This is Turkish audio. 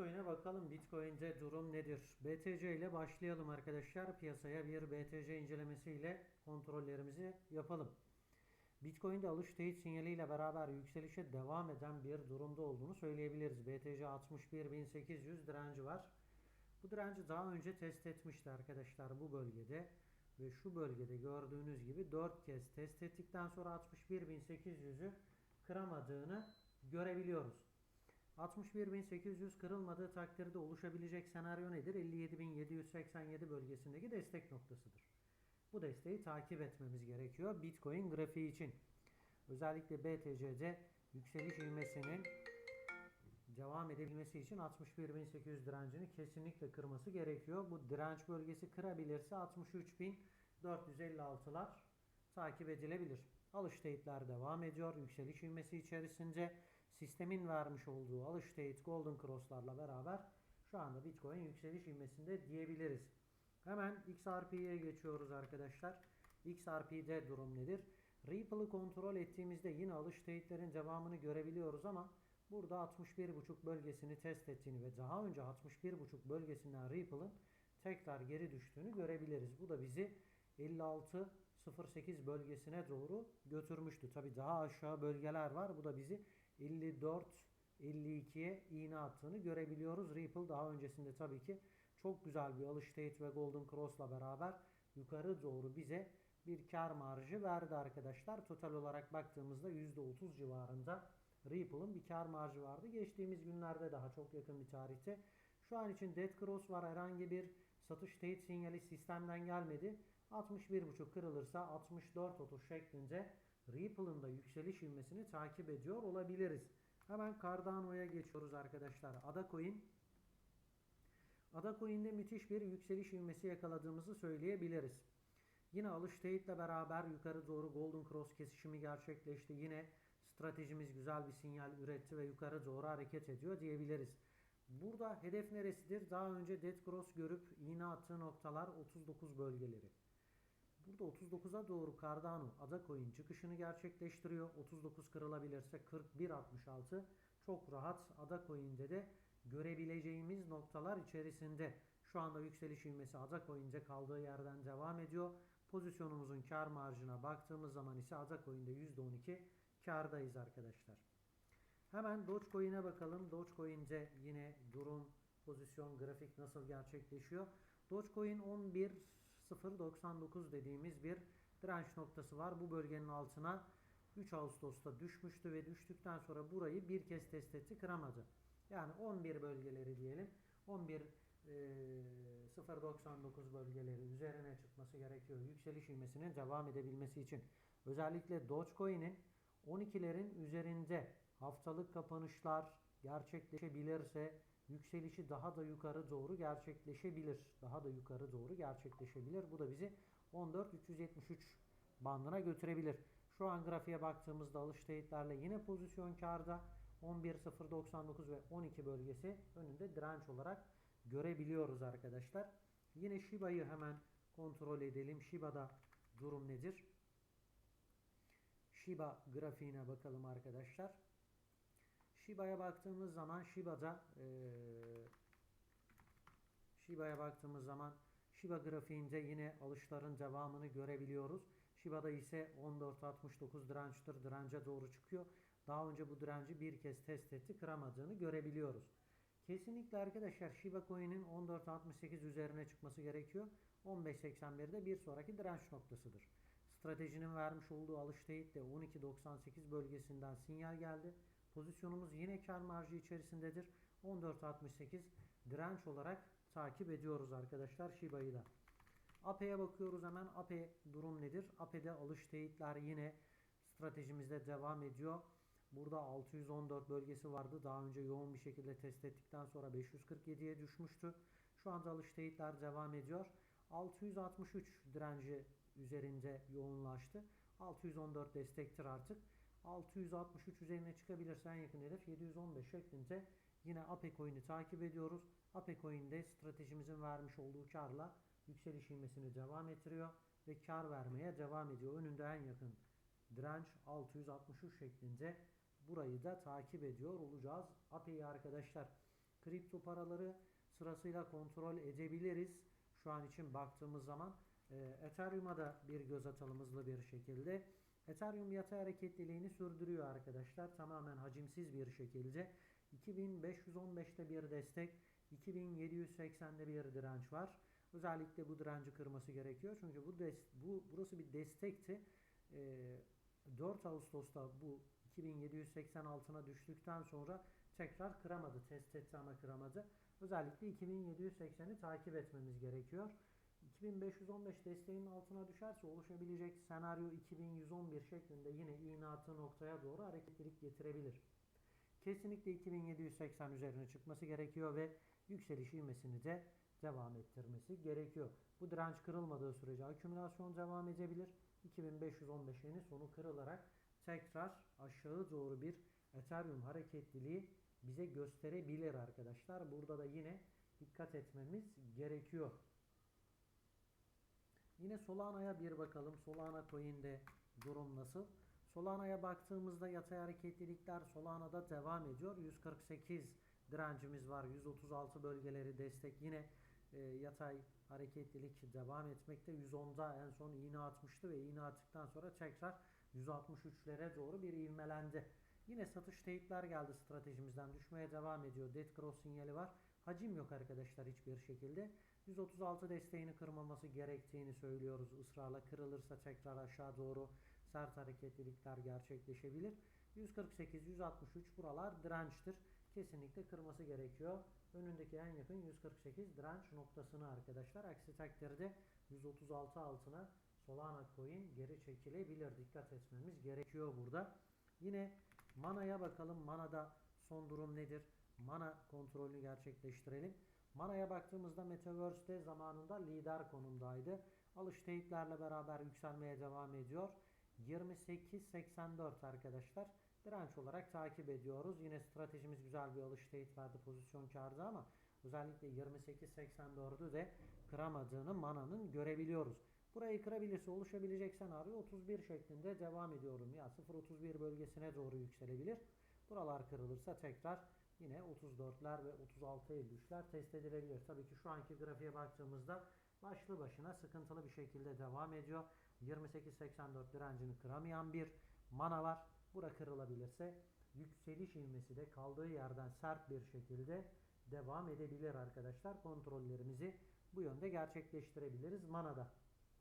Bitcoin'e bakalım. Bitcoin'de durum nedir? BTC ile başlayalım arkadaşlar. Piyasaya bir BTC incelemesiyle kontrollerimizi yapalım. Bitcoin'de alış teyit sinyaliyle beraber yükselişe devam eden bir durumda olduğunu söyleyebiliriz. BTC 61.800 direnci var. Bu direnci daha önce test etmişti arkadaşlar bu bölgede. Ve şu bölgede gördüğünüz gibi 4 kez test ettikten sonra 61.800'ü kıramadığını görebiliyoruz. 61.800 kırılmadığı takdirde oluşabilecek senaryo nedir? 57.787 bölgesindeki destek noktasıdır. Bu desteği takip etmemiz gerekiyor Bitcoin grafiği için. Özellikle BTC'de yükseliş ivmesinin devam edebilmesi için 61.800 direncini kesinlikle kırması gerekiyor. Bu direnç bölgesi kırabilirse 63.456'lar takip edilebilir. Alış teyitler devam ediyor. Yükseliş ivmesi içerisinde sistemin vermiş olduğu alış teyit Golden Cross'larla beraber şu anda Bitcoin yükseliş ivmesinde diyebiliriz. Hemen XRP'ye geçiyoruz arkadaşlar. XRP'de durum nedir? Ripple'ı kontrol ettiğimizde yine alış teyitlerin devamını görebiliyoruz ama burada 61.5 bölgesini test ettiğini ve daha önce 61.5 bölgesinden Ripple'ın tekrar geri düştüğünü görebiliriz. Bu da bizi 56.08 bölgesine doğru götürmüştü. Tabi daha aşağı bölgeler var. Bu da bizi 54 52'ye iğne attığını görebiliyoruz. Ripple daha öncesinde tabii ki çok güzel bir alış teyit ve Golden Cross'la beraber yukarı doğru bize bir kar marjı verdi arkadaşlar. Total olarak baktığımızda %30 civarında Ripple'ın bir kar marjı vardı. Geçtiğimiz günlerde daha çok yakın bir tarihte. Şu an için Dead Cross var. Herhangi bir satış teyit sinyali sistemden gelmedi. 61.5 kırılırsa 64.30 şeklinde Ripple'ın da yükseliş ivmesini takip ediyor olabiliriz. Hemen Cardano'ya geçiyoruz arkadaşlar. Ada Coin. Ada Coin'de müthiş bir yükseliş ivmesi yakaladığımızı söyleyebiliriz. Yine alış teyitle beraber yukarı doğru Golden Cross kesişimi gerçekleşti. Yine stratejimiz güzel bir sinyal üretti ve yukarı doğru hareket ediyor diyebiliriz. Burada hedef neresidir? Daha önce Dead Cross görüp iğne attığı noktalar 39 bölgeleri. Burada 39'a doğru Cardano ada coin çıkışını gerçekleştiriyor. 39 kırılabilirse 41.66 çok rahat ada coin'de de görebileceğimiz noktalar içerisinde. Şu anda yükseliş ivmesi ada coin'de kaldığı yerden devam ediyor. Pozisyonumuzun kar marjına baktığımız zaman ise ada coin'de %12 kardayız arkadaşlar. Hemen Dogecoin'e bakalım. Dogecoin'de yine durum, pozisyon, grafik nasıl gerçekleşiyor? Dogecoin 11 0.99 dediğimiz bir direnç noktası var. Bu bölgenin altına 3 Ağustos'ta düşmüştü ve düştükten sonra burayı bir kez test etti kıramadı. Yani 11 bölgeleri diyelim. 11 e, 0.99 bölgeleri üzerine çıkması gerekiyor. Yükseliş ivmesinin devam edebilmesi için. Özellikle Dogecoin'in 12'lerin üzerinde haftalık kapanışlar gerçekleşebilirse yükselişi daha da yukarı doğru gerçekleşebilir. Daha da yukarı doğru gerçekleşebilir. Bu da bizi 14.373 bandına götürebilir. Şu an grafiğe baktığımızda alış teyitlerle yine pozisyon karda 11.099 ve 12 bölgesi önünde direnç olarak görebiliyoruz arkadaşlar. Yine Shiba'yı hemen kontrol edelim. Shiba'da durum nedir? Shiba grafiğine bakalım arkadaşlar. Shiba'ya baktığımız zaman Shiba'da e, Shiba'ya baktığımız zaman Shiba grafiğinde yine alışların devamını görebiliyoruz. Shiba'da ise 14.69 dirençtir. Dirence doğru çıkıyor. Daha önce bu direnci bir kez test etti. Kıramadığını görebiliyoruz. Kesinlikle arkadaşlar Shiba Coin'in 14.68 üzerine çıkması gerekiyor. 15.81'de bir sonraki direnç noktasıdır. Stratejinin vermiş olduğu alış teyitle 12.98 bölgesinden sinyal geldi. Pozisyonumuz yine kar marjı içerisindedir. 14.68 direnç olarak takip ediyoruz arkadaşlar Shiba'yı da. AP'ye bakıyoruz hemen. APE durum nedir? APE'de alış teyitler yine stratejimizde devam ediyor. Burada 614 bölgesi vardı. Daha önce yoğun bir şekilde test ettikten sonra 547'ye düşmüştü. Şu anda alış teyitler devam ediyor. 663 direnci üzerinde yoğunlaştı. 614 destektir artık. 663 üzerine çıkabilirse en yakın hedef 715 şeklinde yine APE coin'i takip ediyoruz. APE coin'de stratejimizin vermiş olduğu karla yükseliş ilmesini devam ettiriyor ve kar vermeye devam ediyor. Önünde en yakın direnç 663 şeklinde burayı da takip ediyor olacağız. APE'yi arkadaşlar kripto paraları sırasıyla kontrol edebiliriz. Şu an için baktığımız zaman e, Ethereum'a da bir göz atalım hızlı bir şekilde. Ethereum yatay hareketliliğini sürdürüyor arkadaşlar. Tamamen hacimsiz bir şekilde. 2515'te bir destek, 2780'de bir direnç var. Özellikle bu direnci kırması gerekiyor. Çünkü bu des bu burası bir destekti. Ee, 4 Ağustos'ta bu 2780 altına düştükten sonra tekrar kıramadı. Test etti ama kıramadı. Özellikle 2780'i takip etmemiz gerekiyor. 2515 desteğinin altına düşerse oluşabilecek senaryo 2111 şeklinde yine iğne attığı noktaya doğru hareketlilik getirebilir. Kesinlikle 2780 üzerine çıkması gerekiyor ve yükseliş ivmesini de devam ettirmesi gerekiyor. Bu direnç kırılmadığı sürece akümülasyon devam edebilir. 2515'in sonu kırılarak tekrar aşağı doğru bir Ethereum hareketliliği bize gösterebilir arkadaşlar. Burada da yine dikkat etmemiz gerekiyor. Yine Solana'ya bir bakalım. Solana coin'de durum nasıl? Solana'ya baktığımızda yatay hareketlilikler Solana'da devam ediyor. 148 direncimiz var. 136 bölgeleri destek. Yine e, yatay hareketlilik devam etmekte. 110'da en son iğne atmıştı ve iğne attıktan sonra tekrar 163'lere doğru bir ivmelendi. Yine satış teyitler geldi stratejimizden. Düşmeye devam ediyor. Dead cross sinyali var. Hacim yok arkadaşlar hiçbir şekilde. 136 desteğini kırmaması gerektiğini söylüyoruz. Israrla kırılırsa tekrar aşağı doğru sert hareketlilikler gerçekleşebilir. 148, 163 buralar dirençtir. Kesinlikle kırması gerekiyor. Önündeki en yakın 148 direnç noktasını arkadaşlar. Aksi takdirde 136 altına Solana coin geri çekilebilir. Dikkat etmemiz gerekiyor burada. Yine Mana'ya bakalım. Mana'da son durum nedir? Mana kontrolünü gerçekleştirelim. Mana'ya baktığımızda Metaverse'de zamanında lider konumdaydı. Alış teyitlerle beraber yükselmeye devam ediyor. 28.84 arkadaşlar. Direnç olarak takip ediyoruz. Yine stratejimiz güzel bir alış teyit verdi. Pozisyon kardı ama özellikle 28.84'ü de kıramadığını Mana'nın görebiliyoruz. Burayı kırabilirse oluşabilecek senaryo 31 şeklinde devam ediyorum. Ya 0.31 bölgesine doğru yükselebilir. Buralar kırılırsa tekrar yine 34'ler ve 36-53'ler test edilebilir. Tabii ki şu anki grafiğe baktığımızda başlı başına sıkıntılı bir şekilde devam ediyor. 28.84 direncini kıramayan bir mana var. Bura kırılabilirse yükseliş ivmesi de kaldığı yerden sert bir şekilde devam edebilir arkadaşlar. Kontrollerimizi bu yönde gerçekleştirebiliriz manada.